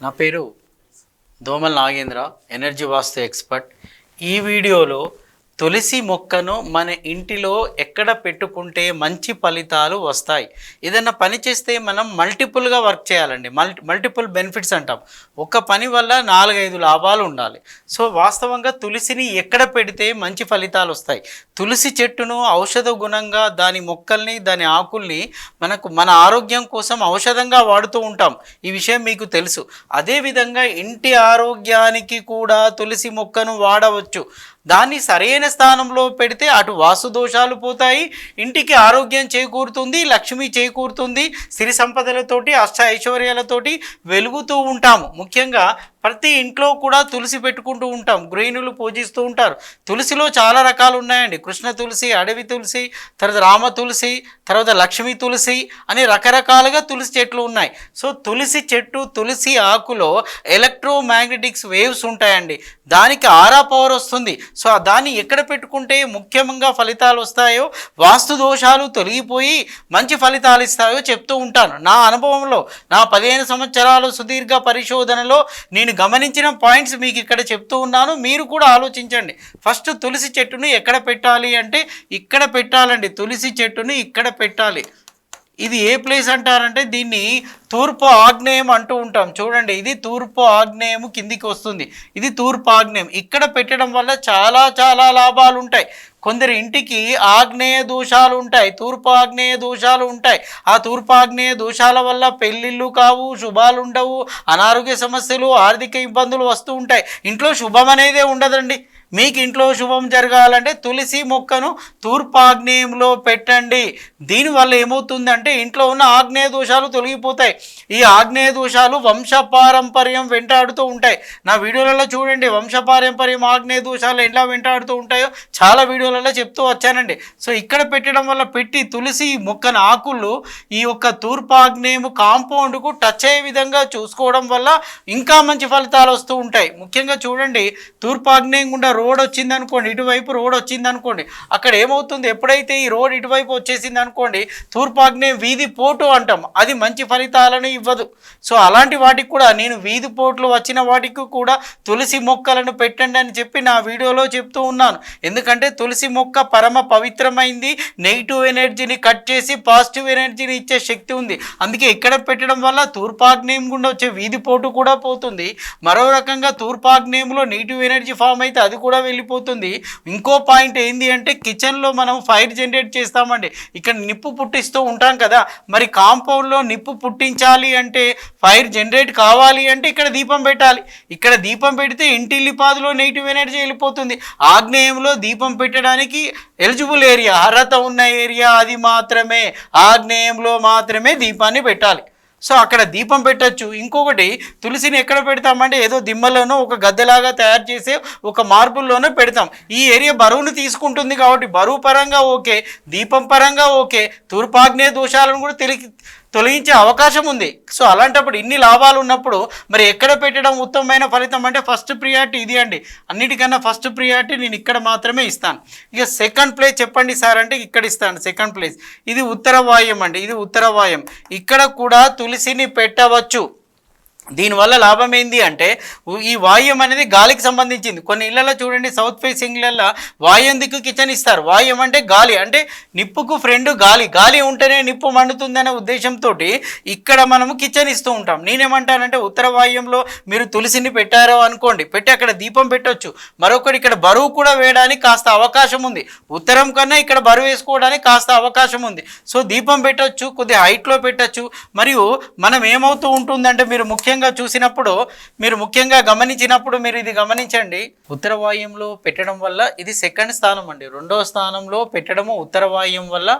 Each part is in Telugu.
నా పేరు దోమల్ నాగేంద్ర ఎనర్జీ వాస్తు ఎక్స్పర్ట్ ఈ వీడియోలో తులసి మొక్కను మన ఇంటిలో ఎక్కడ పెట్టుకుంటే మంచి ఫలితాలు వస్తాయి. ఏదైనా పని చేస్తే మనం మల్టిపుల్గా వర్క్ చేయాలండి. మల్టి మల్టిపుల్ బెనిఫిట్స్ అంటాం. ఒక పని వల్ల నాలుగైదు లాభాలు ఉండాలి. సో వాస్తవంగా తులసిని ఎక్కడ పెడితే మంచి ఫలితాలు వస్తాయి? తులసి చెట్టును ఔషధ గుణంగా దాని మొక్కల్ని దాని ఆకుల్ని మనకు మన ఆరోగ్యం కోసం ఔషధంగా వాడుతూ ఉంటాం. ఈ విషయం మీకు తెలుసు. అదేవిధంగా ఇంటి ఆరోగ్యానికి కూడా తులసి మొక్కను వాడవచ్చు. దాన్ని సరైన స్థానంలో పెడితే అటు వాసు దోషాలు పోతాయి ఇంటికి ఆరోగ్యం చేకూరుతుంది లక్ష్మి చేకూరుతుంది సిరి సంపదలతోటి అష్ట ఐశ్వర్యాలతోటి వెలుగుతూ ఉంటాము. ముఖ్యంగా ప్రతి ఇంట్లో కూడా తులసి పెట్టుకుంటూ ఉంటాం గృహిణులు పూజిస్తూ ఉంటారు. తులసిలో చాలా రకాలు ఉన్నాయండి. కృష్ణ తులసి అడవి తులసి తర్వాత రామ తులసి తర్వాత లక్ష్మీ తులసి అని రకరకాలుగా తులసి చెట్లు ఉన్నాయి. సో తులసి చెట్టు తులసి ఆకులో ఎలక్ట్రోమాగ్నెటిక్స్ వేవ్స్ ఉంటాయండి. దానికి ఆరా పవర్ వస్తుంది. సో దాన్ని ఎక్కడ పెట్టుకుంటే ముఖ్యంగా ఫలితాలు వస్తాయో వాస్తు దోషాలు తొలగిపోయి మంచి ఫలితాలు ఇస్తాయో చెప్తూ ఉంటాను. నా అనుభవంలో నా పదిహేను సంవత్సరాలు సుదీర్ఘ పరిశోధనలో నేను గమనించిన పాయింట్స్ మీకు ఇక్కడ చెప్తూ ఉన్నాను. మీరు కూడా ఆలోచించండి. ఫస్ట్ తులసి చెట్టును ఎక్కడ పెట్టాలి అంటే ఇక్కడ పెట్టాలండి. తులసి చెట్టును ఇక్కడ పెట్టాలి. ఇది ఏ ప్లేస్ అంటారంటే దీన్ని తూర్పు ఆగ్నేయం అంటూ ఉంటాం. చూడండి ఇది తూర్పు ఆగ్నేయం కిందికి వస్తుంది. ఇది తూర్పు ఆగ్నేయం. ఇక్కడ పెట్టడం వల్ల చాలా చాలా లాభాలు ఉంటాయి కొందరి ఇంటికి ఆగ్నేయ దోషాలు ఉంటాయి తూర్పు ఆగ్నేయ దోషాలు ఉంటాయి. ఆ తూర్పు ఆగ్నేయ దోషాల వల్ల పెళ్ళిళ్ళు కావు శుభాలు ఉండవు అనారోగ్య సమస్యలు ఆర్థిక ఇబ్బందులు వస్తూ ఉంటాయి. ఇంట్లో శుభం అనేదే ఉండదండి. మీకు ఇంట్లో శుభం జరగాలంటే తులసి మొక్కను తూర్పాగ్నేయంలో పెట్టండి. దీనివల్ల ఏమవుతుందంటే ఇంట్లో ఉన్న ఆగ్నేయ దోషాలు తొలగిపోతాయి. ఈ ఆగ్నేయ దోషాలు వంశపారంపర్యం వెంటాడుతూ ఉంటాయి. నా వీడియోలలో చూడండి వంశపారంపర్యం ఆగ్నేయ దోషాలు ఎలా వెంటాడుతూ ఉంటాయో చాలా వీడియోలలో చెప్తూ వచ్చానండి. సో ఇక్కడ పెట్టడం వల్ల పెట్టి తులసి మొక్కన ఆకులు ఈ యొక్క తూర్పు కాంపౌండ్కు టచ్ అయ్యే విధంగా చూసుకోవడం వల్ల ఇంకా మంచి ఫలితాలు వస్తూ ఉంటాయి. ముఖ్యంగా చూడండి తూర్పాగ్నేయం గుండా రోడ్ వచ్చింది అనుకోండి ఇటువైపు రోడ్ వచ్చింది అనుకోండి అక్కడ ఏమవుతుంది? ఎప్పుడైతే ఈ రోడ్ ఇటువైపు వచ్చేసింది అనుకోండి తూర్పు వీధి పోటు అంటాం. అది మంచి ఫలితాలను ఇవ్వదు. సో అలాంటి వాటికి కూడా నేను వీధి పోట్లు వచ్చిన వాటికి కూడా తులసి మొక్కలను పెట్టండి అని చెప్పి నా వీడియోలో చెప్తూ ఉన్నాను. ఎందుకంటే తులసి మొక్క పరమ పవిత్రమైంది. నెగిటివ్ ఎనర్జీని కట్ చేసి పాజిటివ్ ఎనర్జీని ఇచ్చే శక్తి ఉంది. అందుకే ఇక్కడ పెట్టడం వల్ల తూర్పాగ్నేయం గుండా వచ్చే వీధి పోటు కూడా పోతుంది. మరో రకంగా తూర్పాగ్నేయంలో నెగిటివ్ ఎనర్జీ ఫామ్ అయితే అది కూడా వెళ్ళిపోతుంది. ఇంకో పాయింట్ ఏంది అంటే కిచెన్లో మనం ఫైర్ జనరేట్ చేస్తామండి. ఇక్కడ నిప్పు పుట్టిస్తూ ఉంటాం కదా. మరి కాంపౌండ్లో నిప్పు పుట్టించాలి అంటే ఫైర్ జనరేట్ కావాలి అంటే ఇక్కడ దీపం పెట్టాలి. ఇక్కడ దీపం పెడితే ఇంటిల్లిపాదులో నెగిటివ్ ఎనర్జీ వెళ్ళిపోతుంది. ఆగ్నేయంలో దీపం పెట్టడానికి ఎలిజిబుల్ ఏరియా అర్హత ఉన్న ఏరియా అది మాత్రమే. ఆగ్నేయంలో మాత్రమే దీపాన్ని పెట్టాలి. సో అక్కడ దీపం పెట్టచ్చు. ఇంకొకటి తులసిని ఎక్కడ పెడతామంటే ఏదో దిమ్మలోనో ఒక గద్దెలాగా తయారు చేసే ఒక మార్బుల్లోనో పెడతాం. ఈ ఏరియా బరువును తీసుకుంటుంది కాబట్టి బరువు పరంగా ఓకే దీపం పరంగా ఓకే తూర్పాగ్నేయ దోషాలను కూడా తెలికి తొలగించే అవకాశం ఉంది. సో అలాంటప్పుడు ఇన్ని లాభాలు ఉన్నప్పుడు మరి ఎక్కడ పెట్టడం ఉత్తమమైన ఫలితం అంటే ఫస్ట్ ప్రియారిటీ ఇది అండి. అన్నిటికన్నా ఫస్ట్ ప్రియారిటీ నేను ఇక్కడ మాత్రమే ఇస్తాను. ఇక సెకండ్ ప్లేస్ చెప్పండి సార్ అంటే ఇక్కడ ఇస్తాను సెకండ్ ప్లేస్ ఇది ఉత్తర వాయం అండి ఇది ఉత్తర వాయం ఇక్కడ కూడా తులసిని పెట్టవచ్చు. దీనివల్ల లాభం ఏంది అంటే ఈ వాయుం అనేది గాలికి సంబంధించింది. కొన్ని ఇళ్ళలో చూడండి సౌత్ ఫేసింగ్ ఇళ్ళలో వాయుం దిక్కు కిచెన్ ఇస్తారు. వాయుం అంటే గాలి. అంటే నిప్పుకు ఫ్రెండ్ గాలి. గాలి ఉంటేనే నిప్పు మండుతుందనే ఉద్దేశంతో ఇక్కడ మనము కిచెన్ ఇస్తూ ఉంటాం. నేనేమంటానంటే ఉత్తర వాయుంలో మీరు తులసిని పెట్టారో అనుకోండి. పెట్టి అక్కడ దీపం పెట్టొచ్చు. మరొకటి ఇక్కడ బరువు కూడా వేయడానికి కాస్త అవకాశం ఉంది. ఉత్తరం కన్నా ఇక్కడ బరువు వేసుకోవడానికి కాస్త అవకాశం ఉంది. సో దీపం పెట్టొచ్చు కొద్దిగా హైట్లో పెట్టచ్చు. మరియు మనం ఏమవుతూ ఉంటుందంటే మీరు ముఖ్యంగా ముఖ్యంగా చూసినప్పుడు మీరు ముఖ్యంగా గమనించినప్పుడు మీరు ఇది గమనించండి. ఉత్తరవాయుంలో పెట్టడం వల్ల ఇది సెకండ్ స్థానం అండి. రెండవ స్థానంలో పెట్టడము ఉత్తరవాయుం వల్ల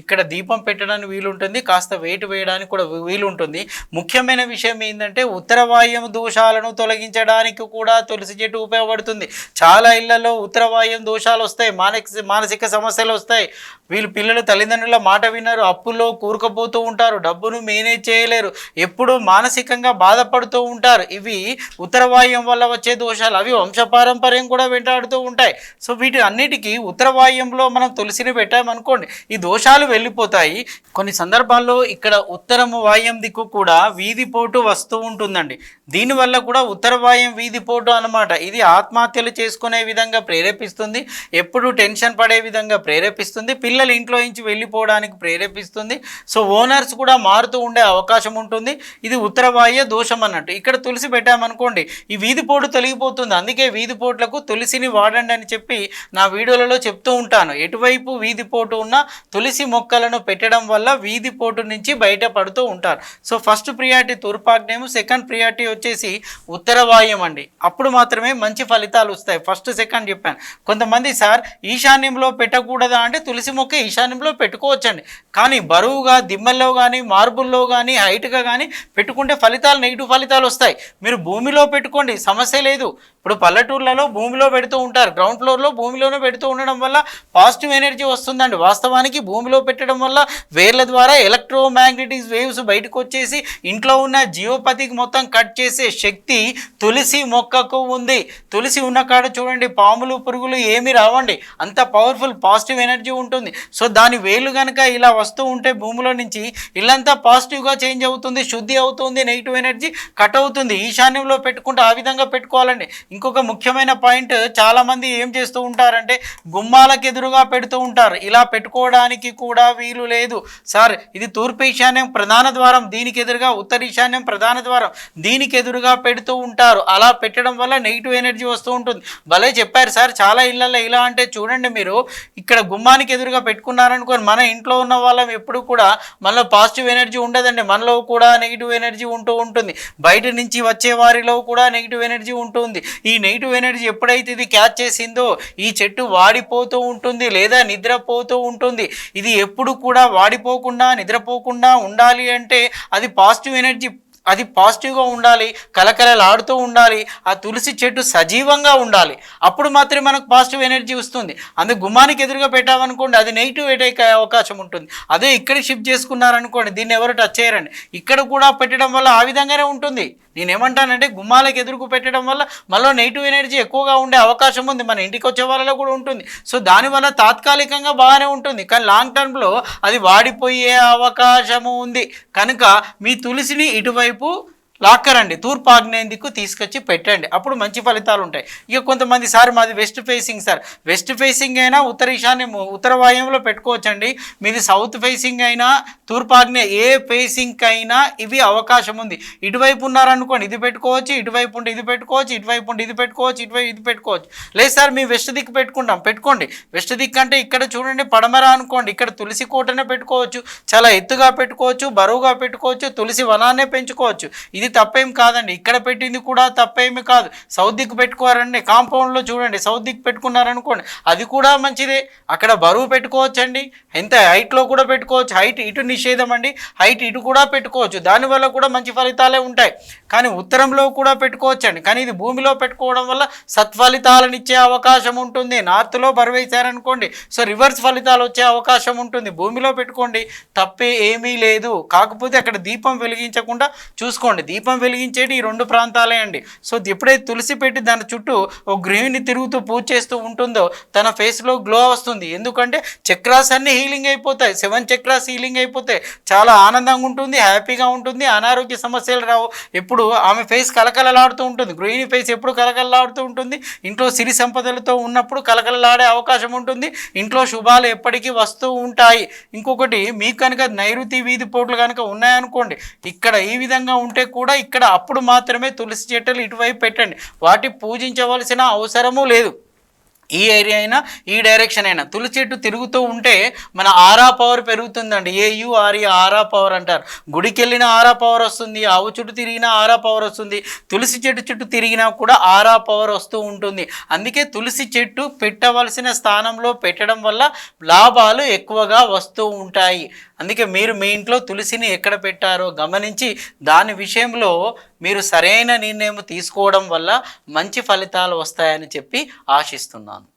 ఇక్కడ దీపం పెట్టడానికి వీలుంటుంది. కాస్త వెయిట్ వేయడానికి కూడా వీలుంటుంది. ముఖ్యమైన విషయం ఏంటంటే ఉత్తరవాయుం దోషాలను తొలగించడానికి కూడా తులసి చెట్టు ఉపయోగపడుతుంది. చాలా ఇళ్ళలో ఉత్తరవాయుం దోషాలు వస్తాయి. మానసిక మానసిక సమస్యలు వస్తాయి. వీళ్ళు పిల్లలు తల్లిదండ్రుల మాట విన్నారు అప్పుల్లో కూరుకుపోతూ ఉంటారు. డబ్బును మేనేజ్ చేయలేరు. ఎప్పుడూ మానసికంగా బాధ బాధపడుతూ ఉంటారు. ఇవి ఉత్తర వాయుం వల్ల వచ్చే దోషాలు. అవి వంశపారంపర్యం కూడా వెంటాడుతూ ఉంటాయి. సో వీటి అన్నిటికీ ఉత్తరవాయ్యంలో మనం తులసిని పెట్టామనుకోండి ఈ దోషాలు వెళ్ళిపోతాయి. కొన్ని సందర్భాల్లో ఇక్కడ ఉత్తరము వాయం దిక్కు కూడా వీధిపోటు వస్తూ ఉంటుందండి. దీనివల్ల కూడా ఉత్తర వీధిపోటు అనమాట ఇది ఆత్మహత్యలు చేసుకునే విధంగా ప్రేరేపిస్తుంది. ఎప్పుడు టెన్షన్ పడే విధంగా ప్రేరేపిస్తుంది. పిల్లలు ఇంట్లో నుంచి వెళ్ళిపోవడానికి ప్రేరేపిస్తుంది. సో ఓనర్స్ కూడా మారుతూ ఉండే అవకాశం ఉంటుంది. ఇది ఉత్తర వాయు దోషం అన్నట్టు. ఇక్కడ తులసి పెట్టామనుకోండి ఈ వీధి పోటు తొలగిపోతుంది. అందుకే వీధి పోట్లకు తులసిని వాడండి అని చెప్పి నా వీడియోలలో చెప్తూ ఉంటాను. ఎటువైపు వీధి పోటు ఉన్న తులసి మొక్కలను పెట్టడం వల్ల వీధి పోటు నుంచి బయటపడుతూ ఉంటారు. సో ఫస్ట్ ప్రియారిటీ తూర్పాగ్నేయం సెకండ్ ప్రియారిటీ వచ్చేసి ఉత్తరవాయం అండి. అప్పుడు మాత్రమే మంచి ఫలితాలు వస్తాయి. ఫస్ట్ సెకండ్ చెప్పాను. కొంతమంది సార్ ఈశాన్యంలో పెట్టకూడదా? అంటే తులసి మొక్క ఈశాన్యంలో పెట్టుకోవచ్చండి. కానీ బరువుగా దిమ్మల్లో కానీ మార్బుల్లో కానీ హైట్గా కానీ పెట్టుకుంటే ఫలితాలు నెగిటివ్ ఫలితాలు వస్తాయి. మీరు భూమిలో పెట్టుకోండి సమస్య లేదు. ఇప్పుడు పల్లెటూర్లలో భూమిలో పెడుతూ ఉంటారు. గ్రౌండ్ ఫ్లోర్లో భూమిలోనే పెడుతూ ఉండడం వల్ల పాజిటివ్ ఎనర్జీ వస్తుందండి. వాస్తవానికి భూమిలో పెట్టడం వల్ల వేర్ల ద్వారా ఎలక్ట్రోమాగ్నెటిక్ వేవ్స్ బయటకు వచ్చేసి ఇంట్లో ఉన్న జియోపతికి మొత్తం కట్ చేసే శక్తి తులసి మొక్కకు ఉంది. తులసి ఉన్న కాడ చూడండి పాములు పురుగులు ఏమి రావండి. అంత పవర్ఫుల్ పాజిటివ్ ఎనర్జీ ఉంటుంది. సో దాని వేలు కనుక ఇలా వస్తూ ఉంటే భూమిలో నుంచి ఇల్లంతా పాజిటివ్గా చేంజ్ అవుతుంది శుద్ధి అవుతుంది నెగిటివ్ ఎనర్జీ కట్ అవుతుంది. ఈశాన్యంలో పెట్టుకుంటే ఆ విధంగా పెట్టుకోవాలండి. ఇంకొక ముఖ్యమైన పాయింట్ చాలామంది ఏం చేస్తూ ఉంటారంటే గుమ్మాలకు ఎదురుగా పెడుతూ ఉంటారు. ఇలా పెట్టుకోవడానికి కూడా వీలు లేదు. సార్ ఇది తూర్పు ఈశాన్యం ప్రధాన ద్వారం దీనికి ఎదురుగా ఉత్తర ఈశాన్యం ప్రధాన ద్వారం దీనికి ఎదురుగా పెడుతూ ఉంటారు. అలా పెట్టడం వల్ల నెగిటివ్ ఎనర్జీ వస్తూ ఉంటుంది. భలే చెప్పారు సార్. చాలా ఇళ్ళల్లో ఇలా అంటే చూడండి మీరు ఇక్కడ గుమ్మానికి ఎదురుగా పెట్టుకున్నారనుకోని మన ఇంట్లో ఉన్న వాళ్ళం ఎప్పుడు కూడా మనలో పాజిటివ్ ఎనర్జీ ఉండదండి. మనలో కూడా నెగిటివ్ ఎనర్జీ ఉంటూ ఉంటుంది. బయట నుంచి వచ్చే వారిలో కూడా నెగిటివ్ ఎనర్జీ ఉంటుంది. ఈ నెగిటివ్ ఎనర్జీ ఎప్పుడైతే ఇది క్యాచ్ చేసిందో ఈ చెట్టు వాడిపోతూ ఉంటుంది లేదా నిద్రపోతూ ఉంటుంది. ఇది ఎప్పుడు కూడా వాడిపోకుండా నిద్రపోకుండా ఉండాలి అంటే అది పాజిటివ్ ఎనర్జీ అది పాజిటివ్గా ఉండాలి కలకలలాడుతూ ఉండాలి ఆ తులసి చెట్టు సజీవంగా ఉండాలి. అప్పుడు మాత్రమే మనకు పాజిటివ్ ఎనర్జీ వస్తుంది. అందుకు గుమ్మానికి ఎదురుగా పెట్టామనుకోండి అది నెగిటివ్ ఎటైక్ అయ్యే అవకాశం ఉంటుంది. అదే ఇక్కడ షిఫ్ట్ చేసుకున్నారనుకోండి దీన్ని ఎవరు టచ్ చేయరండి. ఇక్కడ కూడా పెట్టడం వల్ల ఆ విధంగానే ఉంటుంది. నేను ఏమంటానంటే గుమ్మాలకు ఎదురుకు పెట్టడం వల్ల మళ్ళీ నెగిటివ్ ఎనర్జీ ఎక్కువగా ఉండే అవకాశం ఉంది. మన ఇంటికి వచ్చే వాళ్ళలో కూడా ఉంటుంది. సో దానివల్ల తాత్కాలికంగా బాగానే ఉంటుంది. కానీ లాంగ్ టర్మ్లో అది వాడిపోయే అవకాశము ఉంది. కనుక మీ తులసిని ఇటువైపు లాక్కరండి తూర్పు ఆగ్నేయం దిక్కు తీసుకొచ్చి పెట్టండి. అప్పుడు మంచి ఫలితాలు ఉంటాయి. ఇక కొంతమంది సార్ మాది west facing sir. West facing అయినా ఉత్తర ఈశాన్యం ఉత్తర వాయుంలో పెట్టుకోవచ్చండి. మీది సౌత్ ఫేసింగ్ అయినా తూర్పు ఆగ్నేయ ఏ ఫేసింగ్ అయినా ఇవి అవకాశం ఉంది. ఇటువైపు ఉన్నారనుకోండి ఇది పెట్టుకోవచ్చు ఇటువైపు ఉంటే ఇది పెట్టుకోవచ్చు ఇటువైపు ఉంటే ఇది పెట్టుకోవచ్చు ఇటువైపు ఇది పెట్టుకోవచ్చు. లేదు సార్ మేము వెస్ట్ దిక్కు పెట్టుకుంటాం. పెట్టుకోండి. వెస్ట్ దిక్కు అంటే ఇక్కడ చూడండి పడమర అనుకోండి ఇక్కడ తులసి కోటనే పెట్టుకోవచ్చు చాలా ఎత్తుగా పెట్టుకోవచ్చు బరువుగా పెట్టుకోవచ్చు తులసి వనాన్నే పెంచుకోవచ్చు. ఇది ఇది తప్పేం కాదండి. ఇక్కడ పెట్టింది కూడా తప్పేమి కాదు. సౌత్ దిక్కు పెట్టుకోవారండి కాంపౌండ్లో చూడండి. సౌత్ దిక్కు పెట్టుకున్నారనుకోండి అది కూడా మంచిదే. అక్కడ బరువు పెట్టుకోవచ్చండి. ఎంత హైట్లో కూడా పెట్టుకోవచ్చు. హైట్ ఇటు నిషేధం అండి. హైట్ ఇటు కూడా పెట్టుకోవచ్చు. దానివల్ల కూడా మంచి ఫలితాలే ఉంటాయి. కానీ ఉత్తరంలో కూడా పెట్టుకోవచ్చండి. కానీ ఇది భూమిలో పెట్టుకోవడం వల్ల సత్ఫలితాలను ఇచ్చే అవకాశం ఉంటుంది. నార్త్లో బరువేశారనుకోండి సో రివర్స్ ఫలితాలు వచ్చే అవకాశం ఉంటుంది. భూమిలో పెట్టుకోండి తప్పే ఏమీ లేదు. కాకపోతే అక్కడ దీపం వెలిగించకుండా చూసుకోండి. దీపం వెలిగించేటి ఈ రెండు ప్రాంతాలే అండి. సో ఎప్పుడైతే తులసి పెట్టి దాని చుట్టూ ఓ గృహిణి తిరుగుతూ పూజ చేస్తూ ఉంటుందో తన ఫేస్లో గ్లో వస్తుంది. ఎందుకంటే చక్రాస్ అన్నీ హీలింగ్ అయిపోతాయి. సెవెన్ చక్రాస్ హీలింగ్ అయిపోతాయి చాలా ఆనందంగా ఉంటుంది హ్యాపీగా ఉంటుంది అనారోగ్య సమస్యలు రావు. ఎప్పుడు ఆమె ఫేస్ కలకలలాడుతూ ఉంటుంది. గృహిణి ఫేస్ ఎప్పుడు కలకలలాడుతూ ఉంటుంది. ఇంట్లో సిరి సంపదలతో ఉన్నప్పుడు కలకలలాడే అవకాశం ఉంటుంది. ఇంట్లో శుభాలు ఎప్పటికీ వస్తూ ఉంటాయి. ఇంకొకటి మీకు కనుక నైరుతి వీధి పోట్లు కనుక ఉన్నాయనుకోండి ఇక్కడ ఈ విధంగా ఉంటే కూడా కూడా ఇక్కడ అప్పుడు మాత్రమే తులసి చెట్టులు ఇటువైపు పెట్టండి. వాటి పూజించవలసిన అవసరము లేదు. ఈ ఏరియా అయినా ఈ డైరెక్షన్ అయినా. తులసి చెట్టు తిరుగుతూ ఉంటే మన ఆరా పవర్ పెరుగుతుందండి. ఏయు ఆరి ఆరా పవర్ అంటారు. గుడికి వెళ్ళిన ఆరా పవర్ వస్తుంది ఆవు చుట్టూ తిరిగినా ఆరా పవర్ వస్తుంది తులసి చెట్టు చుట్టూ తిరిగినా కూడా ఆరా పవర్ వస్తూ ఉంటుంది. అందుకే తులసి చెట్టు పెట్టవలసిన స్థానంలో పెట్టడం వల్ల లాభాలు ఎక్కువగా వస్తూ ఉంటాయి. అందుకే మీరు మీ ఇంట్లో తులసిని ఎక్కడ పెట్టారో గమనించి దాని విషయంలో మీరు సరైన నిర్ణయం తీసుకోవడం వల్ల మంచి ఫలితాలు వస్తాయని చెప్పి ఆశిస్తున్నాను.